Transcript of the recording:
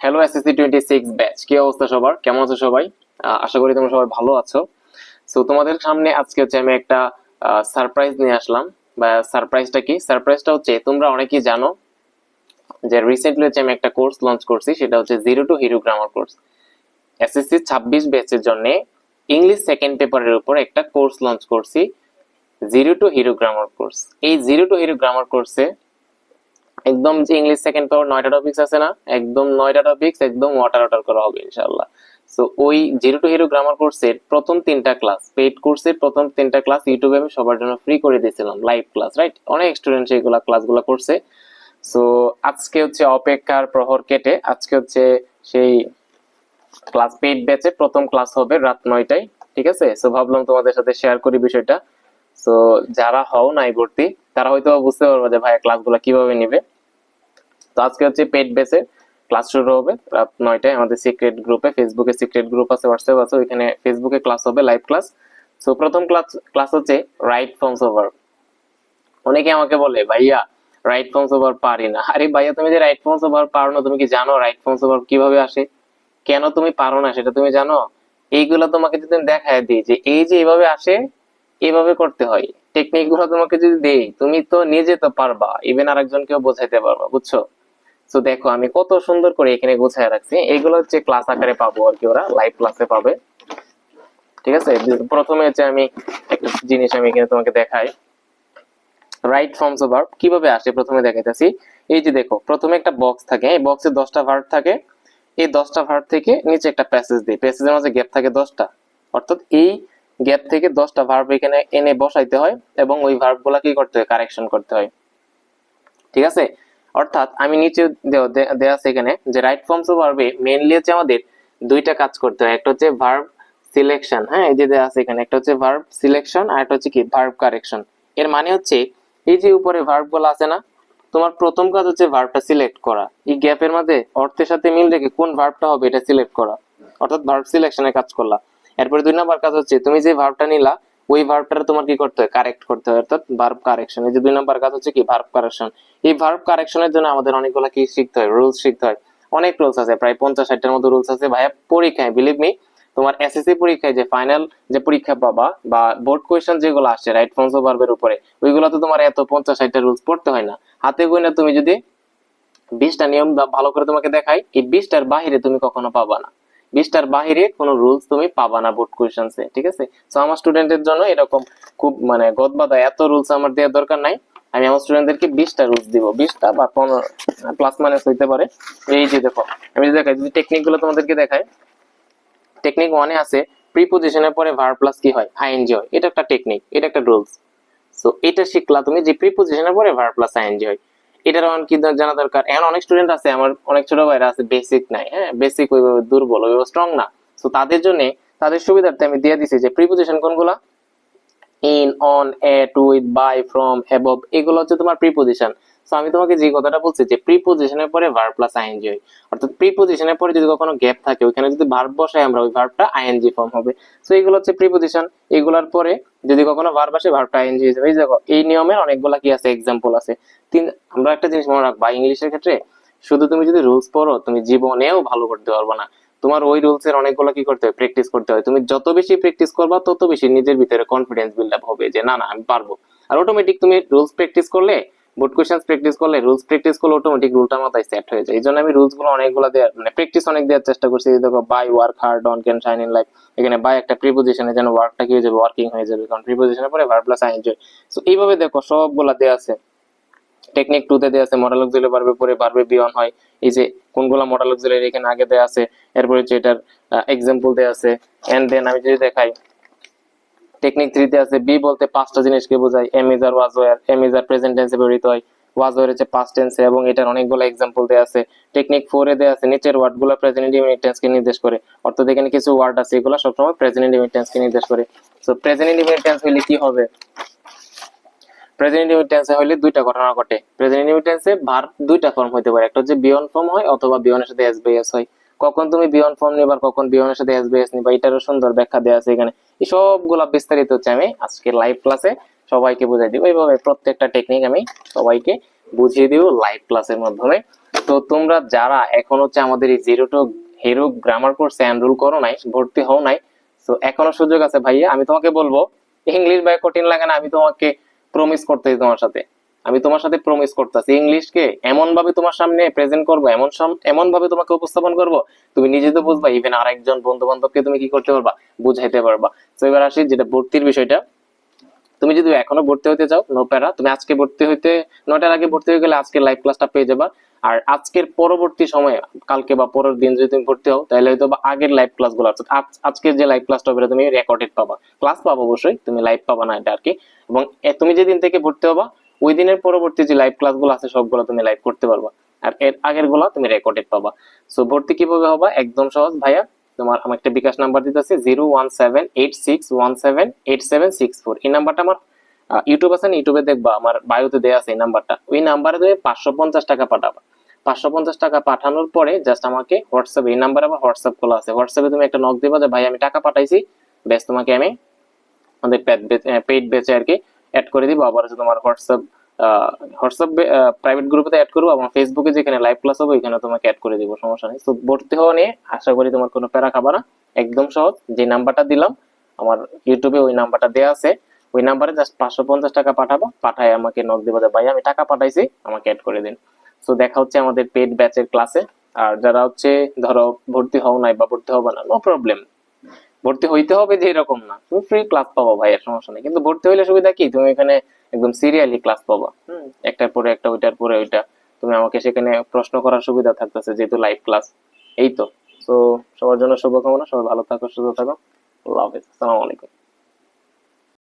Hello SSC twenty six batch কি অবস্থা সবার? কেমন আছো সবাই? আশা করি তোমরা সবাই ভালো আছো। সো তোমাদের সামনে আজকে হচ্ছে আমি একটা সারপ্রাইজ নিয়ে আসলাম। বা সারপ্রাইজটা কি? সারপ্রাইজটা হচ্ছে, তোমরা অনেকেই জানো যে রিসেন্টলি হচ্ছে আমি একটা কোর্স লঞ্চ করছি, সেটা হচ্ছে zero to hero grammar course SSC ছাব্বিশ ব্যাচের জন্য ইংলিশ সেকেন্ড পেপারের উপর একটা কোর্স লঞ্চ করছি zero to hero grammar course এই জিরো টু হিরো গ্রামার কোর্সে একদম যে ইংলিশ সেকেন্ড পেপার নয়টা টপিক্স আছে না, একদম নয়টা টপিক্স একদম ওয়াটার ওয়াটার করা হবে ইনশাল্লাহ সো ওই জিরো টু হিরো গ্রামার কোর্সের প্রথম তিনটা ক্লাস পেইড কোর্সের প্রথম তিনটা ক্লাস ইউটিউবে আমি সবার জন্য ফ্রি করে দিয়েছিলাম লাইভ ক্লাস রাইট অনেক স্টুডেন্ট সেইগুলা ক্লাসগুলো করছে। সো আজকে হচ্ছে অপেক্ষার প্রহর কেটে, আজকে হচ্ছে সেই ক্লাস পেইড ব্যাচে প্রথম ক্লাস হবে রাত নয়টায়, ঠিক আছে? সো ভাবলাম তোমাদের সাথে শেয়ার করি বিষয়টা। সো যারা হও নাই ভর্তি, তারা হয়তো বুঝতে পারবে যে ভাই ক্লাসগুলো কীভাবে নিবে। তো আজকে হচ্ছে পেড বেসে ক্লাস শুরু হবে। রাত নয়টায় আমাদের সিক্রেট গ্রুপে ফেসবুকে সিক্রেট গ্রুপ আছে হোয়াটসঅ্যাপ আছে, ওইখানে ফেসবুকে ক্লাস হবে লাইভ ক্লাস সো প্রথম ক্লাস ক্লাস হচ্ছে রাইট ফর্মস ওভার অনেকে আমাকে বলে, ভাইয়া রাইট ফর্মস ওভার পারি না। আরে ভাইয়া, তুমি যে রাইট ফর্মস ওভার পারো না, তুমি কি জানো রাইট ফর্মস ওভার কীভাবে আসে? কেন তুমি পারো না, সেটা তুমি জানো? এইগুলো তোমাকে যদি দেখায় দিই যে এই যে এইভাবে আসে এইভাবে করতে হয়। টেকনিকগুলো তোমাকে যদি দেই, তুমি তো নিজে তো পারবা। ইভেন আরেকজনকেও বোঝাইতে পারবা, বুঝছ? তো দেখো, আমি কত সুন্দর করে এখানে গোছায় রাখছি। এগুলো হচ্ছে ক্লাস আকারে পাবো আর কি ওরা লাইভ ক্লাসে পাবে। ঠিক আছে? প্রথমে হচ্ছে আমি একটা জিনিস আমি এখানে তোমাকে দেখাই। রাইট ফর্মস অফ ভার্ব কীভাবে আসে? প্রথমে দেখাইতেছি। এই যে দেখো, প্রথমে একটা বক্স থাকে, এই বক্সে দশটা ভার্ব থাকে। এই দশটা ভার্ব থেকে নিচে একটা প্যাসেজ দিই। প্যাসেজের মাঝে গ্যাপ থাকে দশটা। অর্থাৎ এই গ্যাপ থেকে দশটা ভার্ব এখানে এনে বসাইতে হয় এবং ওই ভার্বগুলা কি করতে হয়? কারেকশন করতে হয়। ঠিক আছে? অর্থাৎ আমি নিচে দেও- দে- দেয়া আছে এখানে যে রাইট ফর্মস অফ ভার্বে মেইনলি হচ্ছে আমাদের দুইটা কাজ করতে হয়। একটা হচ্ছে ভার্ব সিলেকশন হ্যাঁ? এই যে দেয়া আছে এখানে। একটা হচ্ছে ভার্ব সিলেকশন আর একটা হচ্ছে কি? ভার্ব কারেকশন এর মানে হচ্ছে এই যে উপরে ভার্বগুলো আছে না, তোমার প্রথম কাজ হচ্ছে ভার্বটা সিলেক্ট করা। এই গ্যাপের মধ্যে অর্থের সাথে মিল রেখে কোন ভার্বটা হবে এটা সিলেক্ট করা। অর্থাৎ ভার্ব সিলেকশনের কাজ করলা। এরপরে দুই নম্বর কাজ হচ্ছে, তুমি যে ভার্বটা নিলা, ওই ভার্বটা তোমার কি করতে হয়? কারেক্ট করতে হয়, অর্থাৎ ভার্ব কারেকশন এই যে দুই নম্বর কাজ হচ্ছে কি? ভার্ব কারেকশন এই ভার্ব কারেকশনের জন্য আমাদের অনেকগুলো কি শিখতে হয়? রুলস শিখতে হয়। অনেক রুলস আছে, প্রায় পঞ্চাশ ষাটটার মতো রুলস আছে। ভাইয়া, পরীক্ষায় বিলিভ মি তোমার এসএসসি পরীক্ষায় যে ফাইনাল যে পরীক্ষা পাবা বা বোর্ড কোয়েশ্চেন যেগুলো আসছে রাইট ফর্মস অফ ভার্বের উপরে ওইগুলো তো তোমার এত পঞ্চাশ ষাটটা রুলস পড়তে হয় না। হাতে গোনা তুমি যদি বিশটা নিয়ম ভালো করে তোমাকে দেখাই, এই বিশটার বাহিরে তুমি কখনো পাবা না। বিশটার বাহিরে কোনো রুলস তুমি পাবা না বোর্ড কোয়েশ্চেন্সে ঠিক আছে? তো আমার স্টুডেন্টের জন্য এরকম খুব মানে গদবাদা এত রুলস আমার দেওয়ার দরকার নাই। আমি আমার স্টুডেন্টদেরকে বিশটা রুলস দিব, বিশটা বা পনেরো প্লাস মাইনাস হইতে পারে। এই যে দেখো, আমি যদি দেখাই, যদি টেকনিকগুলো তোমাদেরকে দেখাই। টেকনিক ওয়ানে আছে প্রিপোজিশনের পরে ভার প্লাস কি হয়? আইএনজি হয়। এটা একটা টেকনিক এটা একটা রুলস সো এটা শিখলা তুমি যে প্রিপোজিশনের পরে ভার প্লাস আইএনজি হয়। এটার আমার কি জানা দরকার? এখন অনেক স্টুডেন্ট আছে, আমার অনেক ছোট ভাইরা আছে বেসিক নাই হ্যাঁ? বেসিক ওইভাবে দুর্বল, ওইভাবে স্ট্রং না। তো তাদের জন্য, তাদের সুবিধার্থে আমি দিয়ে দিছি যে প্রিপোজিশন কোনগুলা? In on at with by from above এগুলো হচ্ছে তোমার প্রিপোজিশন সো আমি তোমাকে যে কথাটা বলছি যে প্রিপোজিশনের পরে ভার্ব প্লাস আইএনজি হয়। অর্থাৎ প্রিপোজিশনের পরে যদি কখনো গ্যাপ থাকে ওখানে যদি ভার্ব বসাই, আমরা ওই ভার্বটা আইএনজি ফর্ম হবে। সো এগুলো হচ্ছে প্রিপোজিশন এগুলোর পরে যদি কখনো ভার্ব আসে ভার্বটা আইএনজি হিসেবে এই দেখো, এই নিয়মের অনেকগুলা কি আছে? এক্সাম্পল আছে। তিন, আমরা একটা জিনিস মনে রাখবা, ইংলিশের ক্ষেত্রে শুধু তুমি যদি রুলস পড়ো, তুমি জীবনেও ভালো করতে পারবে না। তোমার ওই রুলস এর অনেকগুলো কি করতে হয়? প্র্যাকটিস করতে হয়। তুমি যত বেশি প্র্যাকটিস করবা, তত বেশি নিজের ভিতরে কনফিডেন্স বিল্ড আপ হবে যে, না না, আমি পারব। আর অটোমেটিক তুমি রুলস প্র্যাকটিস করলে বোর্ড কোয়েশ্চেন্স প্র্যাকটিস করলে রুলস প্র্যাকটিস করলে অটোমেটিক রুলটা মাথায় সেট হয়ে যায়। এই জন্য আমি রুলসগুলো অনেকগুলো দেওয়ার মানে প্র্যাকটিস অনেক দেওয়ার চেষ্টা করছি। দেখো by work hard on can shine in life এখানে বাই একটা প্রিপোজিশনে যেন ওয়ার্কটা কি হয়ে যাবে? ওয়ার্কিং হয়ে যাবে। কারণ প্রিপোজিশনের পরে ভার্ব প্লাস আইএনজি সো এইভাবে দেখো, সবগুলা দেওয়া আছে। টেকনিক টু তে দেওয়া আছে মডেল অক্সিলারি ভার্বে পরে ভার্বে বিয়ন হয়। এই যে কোনগুলা মডেল অক্সিলারি এখানে আগে দেওয়া আছে, এরপরে হচ্ছে এটার এক্সাম্পল দেওয়া আছে। এন্ড দেন আমি যদি দেখাই টেকনিক থ্রিতে আছে বি বলতে পাঁচটা জিনিসকে বোঝায় am is are was were am is are present টেন্সে ব্যবহৃত হয়। ওয়াজ ওয়ার হচ্ছে পাস্ট টেন্সে এবং এটার অনেকগুলো এক্সাম্পল দেওয়া আছে। টেকনিক ফোর দেওয়া আছে, নিচের ওয়ার্ডগুলো প্রেজেন্ট ইন্ডিপেন্ডেন্ট টেন্সকে নির্দেশ করে। অর্থাৎ এখানে কিছু ওয়ার্ড আছে, এগুলো সবসময় প্রেজেন্ট ইন্ডিপেন্ডেন্ট টেন্সকে নির্দেশ করে। সো প্রেজেন্ট ইন্ডিপেন্ডেন্ট টেন্স হলে কি হবে? প্রেজেন্ট ইন্ডিপেন্ডেন্ট টেন্সে হলে দুইটা ঘটনা ঘটে। প্রেজেন্ট ইন্ডিপেন্ডেন্ট টেন্সে ভার্ব দুইটা ফর্ম হতে পারে, একটা হচ্ছে বিয়ন ফর্ম হয় অথবা বিয়নের সাথে এস বাই এস হয়। কখন তুমি বিয়ন ফর্ম নিবা, কখন বিয়নের সাথে এস বাই এস নিবা, এটারও সুন্দর ব্যাখ্যা দেওয়া আছে এখানে। এই সবগুলা বিস্তারিত হচ্ছে আমি আজকে লাইভ ক্লাসে সবাইকে বুঝাই দিব। এইভাবে প্রত্যেকটা টেকনিক আমি সবাইকে বুঝিয়ে দিব লাইভ ক্লাসের মাধ্যমে। তো তোমরা যারা এখন হচ্ছে আমাদের এই জিরো টু হিরো গ্রামার কোর্সে এনরোল করো নাই, ভর্তি হও নাই, তো এখনও সুযোগ আছে ভাইয়া, আমি তোমাকে বলব ইংলিশ ভাই কঠিন লাগে না, আমি তোমাকে প্রমিস করতেছি তোমার সাথে। আমি তোমার সাথে প্রমিস করতেছি। ইংলিশকে এমন ভাবে তোমার সামনে প্রেজেন্ট করব, এমন এমন ভাবে তোমাকে উপস্থাপন করব, তুমি নিজে তো বুঝবা ইভেন আরেকজন বন্ধু বান্ধবকে তুমি কি করতে পারবা? বুঝাইতে পারবা। তো এবার আসি যেটা ভর্তির বিষয়টা। তুমি যদি এখনও ভর্তি হতে চাও নো প্যারা তুমি আজকে ভর্তি হইতে নয়টার আগে ভর্তি হয়ে গেলে আজকে লাইভ ক্লাসটা পেয়ে যাবা। আর আজকের পরবর্তী সময়ে, কালকে বা পরের দিন যদি তুমি ভর্তি হও, তাহলে হয়তো বা আগের লাইভ ক্লাসগুলো, অর্থাৎ আজকের যে লাইভ ক্লাসটা হবে তুমি রেকর্ডেড পাবা। ক্লাস পাবো অবশ্যই, তুমি লাইভ পাবা না এটা আর কি। এবং তুমি যেদিন থেকে ভর্তি হবা ওই দিনের পরবর্তী যে লাইভ ক্লাসগুলো আছে, সবগুলো তুমি লাইভ করতে পারবা। আর এর আগেরগুলো তুমি রেকর্ডেড পাবা। সো ভর্তি কীভাবে হবা? একদম সহজ, ভাইয়া। তোমার আমার একটা বিকাশ নাম্বার দিতেছি zero one seven eight six one seven eight seven six four এই নাম্বারটা আমার ইউটিউব আছে ইউটিউবে দেখবা, আমার বায়োতে দেওয়া আছে এই নাম্বারটা ওই নাম্বারে তুমি পাঁচশো পঞ্চাশ টাকা পাঠাবা। পাঁচশো পঞ্চাশ টাকা পাঠানোর পরে জাস্ট আমাকে হোয়াটসঅ্যাপ এই নাম্বারে আবার হোয়াটসঅ্যাপ খোলা আছে। হোয়াটসঅ্যাপে তুমি একটা নক দিবা যে, ভাই, আমি টাকা পাঠাইছি। বেশ তোমাকে আমি আমাদের পেইড বেচে আর কি অ্যাড করে দিব, আবার হচ্ছে তোমার হোয়াটসঅ্যাপ হোয়াটসঅ্যাপ প্রাইভেট গ্রুপে অ্যাড করব এবং ফেসবুকে যেখানে লাইভ ক্লাস হবে ওইখানে তোমাকে অ্যাড করে দিব, সমস্যা নেই। তো ভর্তি হওয়া নিয়ে আশা করি তোমার কোনো প্যারা খাবা না। একদম সহজ, যে নাম্বারটা দিলাম, আমার ইউটিউবে ওই নাম্বারটা দেওয়া আছে। ওই নাম্বারে জাস্ট পাঁচশো পঞ্চাশ টাকা পাঠাবো, পাঠায় আমাকে নক দিবা ভাই, আমি টাকা পাঠাইছি, আমাকে অ্যাড করে দিন। তো দেখা হচ্ছে আমাদের পেড ব্যাচের ক্লাসে আর যারা হচ্ছে, ধরো, ভর্তি হও নাই বা ভর্তি হবে না নো প্রবলেম ভর্তি হইতে হবে যে এরকম না। তুমি ফ্রি ক্লাস পাবো ভাই এর সমস্যা নেই। কিন্তু ভর্তি হইলে সুবিধা কি? তুমি এখানে একদম সিরিয়ালি ক্লাস পাবা। হুম? একটার পরে একটা, ওইটার পরে ওইটা। তুমি আমাকে সেখানে প্রশ্ন করার সুবিধা থাকতেছে, যেহেতু লাইভ ক্লাস এই তো। তো সবার জন্য শুভকামনা, সবাই ভালো থাকো, সুস্থ থাকো। আল্লাহ হাফিজ। আসসালামু আলাইকুম।